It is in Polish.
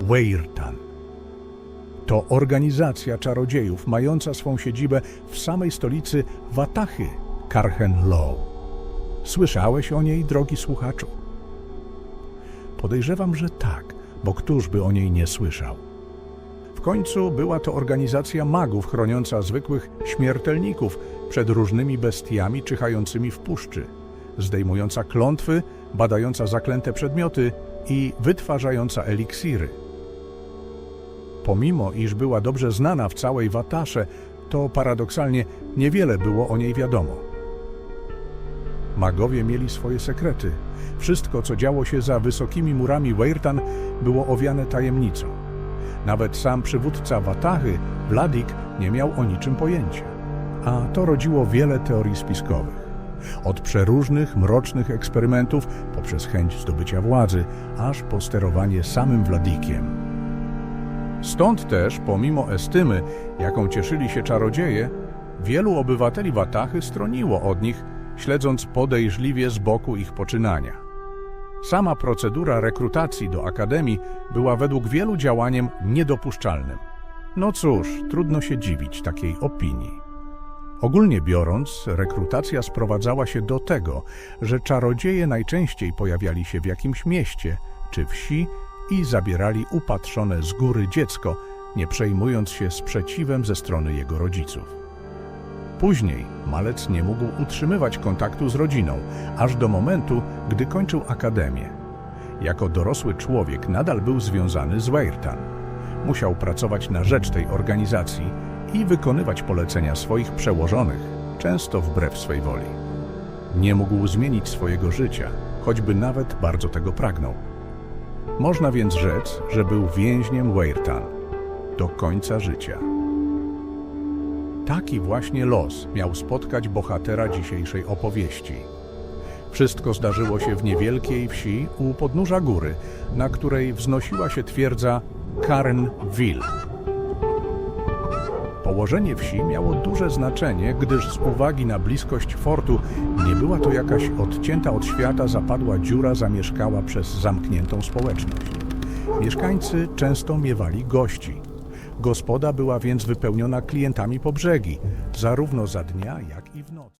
Weirtan. To organizacja czarodziejów mająca swą siedzibę w samej stolicy Watachy, Karhenlow. Słyszałeś o niej, drogi słuchaczu? Podejrzewam, że tak, bo któż by o niej nie słyszał? W końcu była to organizacja magów chroniąca zwykłych śmiertelników przed różnymi bestiami czyhającymi w puszczy, zdejmująca klątwy, badająca zaklęte przedmioty i wytwarzająca eliksiry. Pomimo, iż była dobrze znana w całej Watasze, to paradoksalnie niewiele było o niej wiadomo. Magowie mieli swoje sekrety. Wszystko, co działo się za wysokimi murami Weirtan, było owiane tajemnicą. Nawet sam przywódca Watachy, Vladik, nie miał o niczym pojęcia. A to rodziło wiele teorii spiskowych. Od przeróżnych, mrocznych eksperymentów, poprzez chęć zdobycia władzy, aż po sterowanie samym Vladikiem. Stąd też, pomimo estymy, jaką cieszyli się czarodzieje, wielu obywateli Watachy stroniło od nich, śledząc podejrzliwie z boku ich poczynania. Sama procedura rekrutacji do Akademii była według wielu działaniem niedopuszczalnym. No cóż, trudno się dziwić takiej opinii. Ogólnie biorąc, rekrutacja sprowadzała się do tego, że czarodzieje najczęściej pojawiali się w jakimś mieście czy wsi i zabierali upatrzone z góry dziecko, nie przejmując się sprzeciwem ze strony jego rodziców. Później malec nie mógł utrzymywać kontaktu z rodziną, aż do momentu, gdy kończył akademię. Jako dorosły człowiek nadal był związany z Weirtan. Musiał pracować na rzecz tej organizacji i wykonywać polecenia swoich przełożonych, często wbrew swej woli. Nie mógł zmienić swojego życia, choćby nawet bardzo tego pragnął. Można więc rzec, że był więźniem Weirtan do końca życia. Taki właśnie los miał spotkać bohatera dzisiejszej opowieści. Wszystko zdarzyło się w niewielkiej wsi u podnóża góry, na której wznosiła się twierdza Karnville. Położenie wsi miało duże znaczenie, gdyż z uwagi na bliskość fortu nie była to jakaś odcięta od świata zapadła dziura zamieszkała przez zamkniętą społeczność. Mieszkańcy często miewali gości. Gospoda była więc wypełniona klientami po brzegi, zarówno za dnia, jak i w nocy.